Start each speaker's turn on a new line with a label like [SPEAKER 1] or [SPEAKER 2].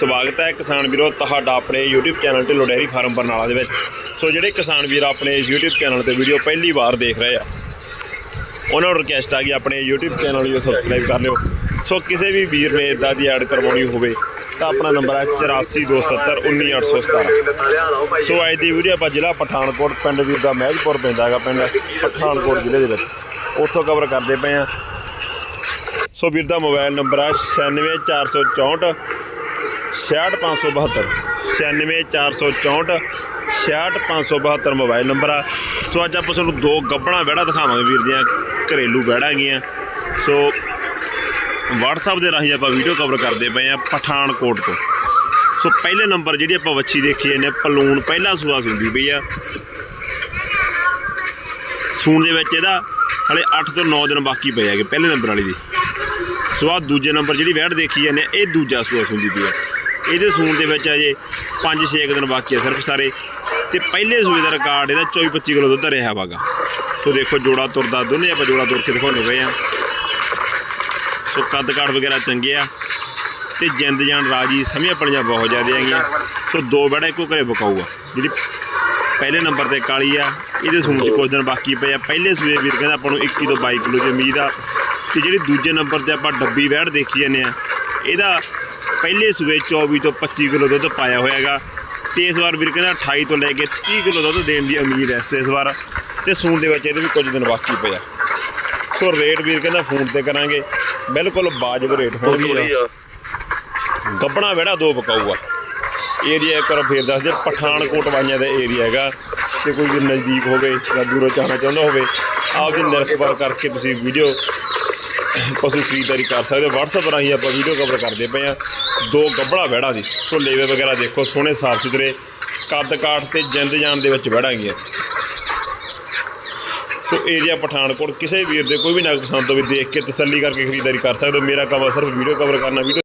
[SPEAKER 1] ਸਵਾਗਤ ਹੈ ਕਿਸਾਨ ਵੀਰੋ, ਤੁਹਾਡਾ ਆਪਣੇ YouTube channel Dhillon dairy farm Barnala ਦੇ ਵਿੱਚ। ਸੋ ਜਿਹੜੇ ਕਿਸਾਨ ਵੀਰ ਆਪਣੇ ਇਸ YouTube ਚੈਨਲ ਤੇ ਵੀਡੀਓ ਪਹਿਲੀ ਵਾਰ ਦੇਖ ਰਹੇ ਆ, ਉਹਨਾਂ ਨੂੰ ਰਿਕਵੈਸਟ ਆ ਕਿ ਆਪਣੇ YouTube ਚੈਨਲ ਨੂੰ ਸਬਸਕ੍ਰਾਈਬ ਕਰ ਲਿਓ। ਸੋ ਕਿਸੇ ਵੀ ਵੀਰ ਨੇ ਇਦਾਂ ਦੀ ਐਡ ਕਰਵਾਉਣੀ ਹੋਵੇ, ਤਾਂ ਆਪਣਾ ਨੰਬਰ ਹੈ 8427191817 ਸੋ ਅੱਜ ਦੀ ਵੀਡੀਓ ਆਪਾਂ ਜ਼ਿਲ੍ਹਾ ਪਠਾਨਕੋਟ ਪਿੰਡ ਵੀਰ ਦਾ ਮਹਿਜਪੁਰ ਪੈਂਦਾ ਹੈਗਾ, ਪਿੰਡ ਪਠਾਨਕੋਟ ਜ਼ਿਲ੍ਹੇ ਦੇ ਵਿੱਚ। ਉੱਥੋਂ ਕਵਰ ਕਰਦੇ ਪਏ ਆ। ਸੋ ਵੀਰ ਦਾ ਮੋਬਾਈਲ ਨੰਬਰ ਹੈ 96464 66572 96464 66572 ਮੋਬਾਈਲ ਨੰਬਰ ਆ। ਸੋ ਅੱਜ ਆਪਾਂ ਤੁਹਾਨੂੰ ਦੋ ਗੱਬਣਾ ਵਿਹੜਾ ਦਿਖਾਵਾਂਗੇ ਵੀਰ ਦੀਆਂ ਘਰੇਲੂ ਵਿਹੜਾ ਗੀਆਂ ਸੋ WhatsApp ਦੇ ਰਾਹੀਂ ਆਪਾਂ ਵੀਡੀਓ ਕਵਰ ਕਰਦੇ ਪਏ ਆ ਪਠਾਨਕੋਟ ਤੋਂ। ਸੋ ਪਹਿਲੇ ਨੰਬਰ ਜਿਹੜੀ ਆਪਾਂ ਵੱਛੀ ਦੇਖੀ ਇਹਨੇ ਪਲੂਣ ਪਹਿਲਾ ਸੂਆ ਹੁੰਦੀ ਪਈ ਆ। ਸੂਣ ਦੇ ਵਿੱਚ ਇਹਦਾ ਹਲੇ 8 ਤੋਂ 9 ਦਿਨ ਬਾਕੀ ਪਏ ਹੈਗੇ ਪਹਿਲੇ ਨੰਬਰ ਵਾਲੀ ਦੀ। ਸੋ ਆਹ ਦੂਜੇ ਨੰਬਰ ਜਿਹੜੀ ਵੈੜ ਦੇਖੀ ਜਾਂਦੇ ਆ, ਇਹ ਦੂਜਾ ਸੂਆ ਸੁੰਦੀ ਪਈ ਆ। ਇਹਦੇ ਸੂਣ ਦੇ ਵਿੱਚ ਅਜੇ 5-6 ਦਿਨ ਬਾਕੀ ਆ ਸਿਰਫ ਸਾਰੇ। ਤੇ ਪਹਿਲੇ ਸੂਏ ਦਾ ਰਿਕਾਰਡ ਇਹਦਾ 24-25 ਕਿਲੋ ਦੁੱਧ ਰਿਹਾ ਵਾਗਾ। ਸੋ ਦੇਖੋ ਜੋੜਾ ਤੁਰਦਾ, ਦੋਨੇ ਆਪਾਂ ਜੋੜਾ ਤੁਰ ਕੇ ਦਿਖਾਉਂਦੇ ਪਏ ਆ। ਸੋ ਕੱਦ ਕਾਠ ਵਗੈਰਾ ਚੰਗੇ ਆ। ਤੇ ਜਿੰਦ ਜਾਨ ਰਾਜੀ, ਸਮੀਆਂ ਪਲੀਆਂ ਬਹੁਤ ਜ਼ਿਆਦਾ ਹੈਗੀਆਂ। ਸੋ ਦੋ ਵੜਾ ਇੱਕੋ ਘਰੇ ਬਕਾਊਗਾ ਜਿਹੜੀ ਪਹਿਲੇ ਨੰਬਰ ਤੇ ਕਾਲੀ ਆ, ਇਹਦੇ ਸੂਣ ਚ ਕੁਝ ਦਿਨ ਬਾਕੀ ਪਏ ਆ। ਪਹਿਲੇ ਸੂਏ ਵੀਰ ਕਹਿੰਦਾ ਆਪਾਂ ਨੂੰ 21 ਤੋਂ 22 ਕਿਲੋ ਦੀ ਉਮੀਦ ਆ। ਤੇ ਜਿਹੜੀ ਦੂਜੇ ਨੰਬਰ ਤੇ ਆਪਾਂ ਡੱਬੀ ਵੈੜ ਦੇਖੀ ਜਾਂਦੇ ਆ, ਇਹਦਾ ਪਹਿਲੇ ਸੂਏ 24 ਤੋਂ 25 ਕਿਲੋ ਦੁੱਧ ਪਾਇਆ ਹੋਇਆ ਹੈਗਾ ਤੇ ਇਸ ਵਾਰ ਵੀਰ ਕਹਿੰਦਾ 28 ਤੋਂ ਲੈ ਕੇ 30 ਕਿਲੋ ਦੁੱਧ ਦੇਣ ਦੀ ਉਮੀਦ ਹੈ ਇਸ ਵਾਰ ਤੇ ਸੂਣ ਦੇ ਵਿੱਚ ਇਹਦੇ ਵੀ ਕੁਝ ਦਿਨ ਬਾਕੀ ਪਿਆ। ਸੋ ਰੇਟ ਵੀਰ ਕਹਿੰਦਾ ਫੋਨ ਤੇ ਕਰਾਂਗੇ। ਬਿਲਕੁਲ ਬਾਜਬ ਰੇਟ ਹੋਣਗੇ ਗੱਬਣਾ ਵਿਹੜਾ ਦੋ ਪਕਾਊਗਾ। ਏਰੀਆ ਇੱਕ ਵਾਰ ਫੇਰ ਦੱਸ ਦੇ ਪਠਾਨਕੋਟ ਵਾਈਆਂ ਦਾ ਏਰੀਆ ਹੈਗਾ। ਤੇ ਕੋਈ ਵੀ ਨਜ਼ਦੀਕ ਹੋਵੇ ਜਾਂ ਦੂਰੋਂ ਜਾਣਾ ਚਾਹੁੰਦਾ ਹੋਵੇ ਆਪਦੀ ਨਿਰਖਬਰ ਕਰਕੇ ਤੁਸੀਂ ਵੀਡੀਓ ਪਸ਼ੂ ਖਰੀਦਦਾਰੀ ਕਰ ਸਕਦੇ ਹੋ। WhatsApp ਰਾਹੀਂ ਆਪਾਂ ਵੀਡੀਓ ਕਵਰ ਕਰਦੇ ਪਏ ਆ ਦੋ ਗੱਬੜਾ ਵਿਹੜਾ ਦੀ ਸੋ ਲੇਵੇ ਵਗੈਰਾ ਦੇਖੋ, ਸੋਹਣੇ ਸਾਫ਼ ਸੁਥਰੇ। ਕੱਦ ਕਾਠ ਤੇ ਜਿੰਦ ਜਾਨ ਦੇ ਵਿੱਚ ਵਿਹੜਾਂਗੀਆਂ ਸੋ ਏਰੀਆ ਪਠਾਨਕੋਟ ਕਿਸੇ ਵੀਰ ਦੇ ਕੋਈ ਵੀ ਨਗ ਪਸੰਦ ਹੋਵੇ, ਦੇਖ ਕੇ ਤਸੱਲੀ ਕਰਕੇ ਖਰੀਦਦਾਰੀ ਕਰ ਸਕਦੇ ਹੋ। ਮੇਰਾ ਕੰਮ ਸਿਰਫ ਵੀਡੀਓ ਕਵਰ ਕਰਨਾ ਵੀਡੀਓ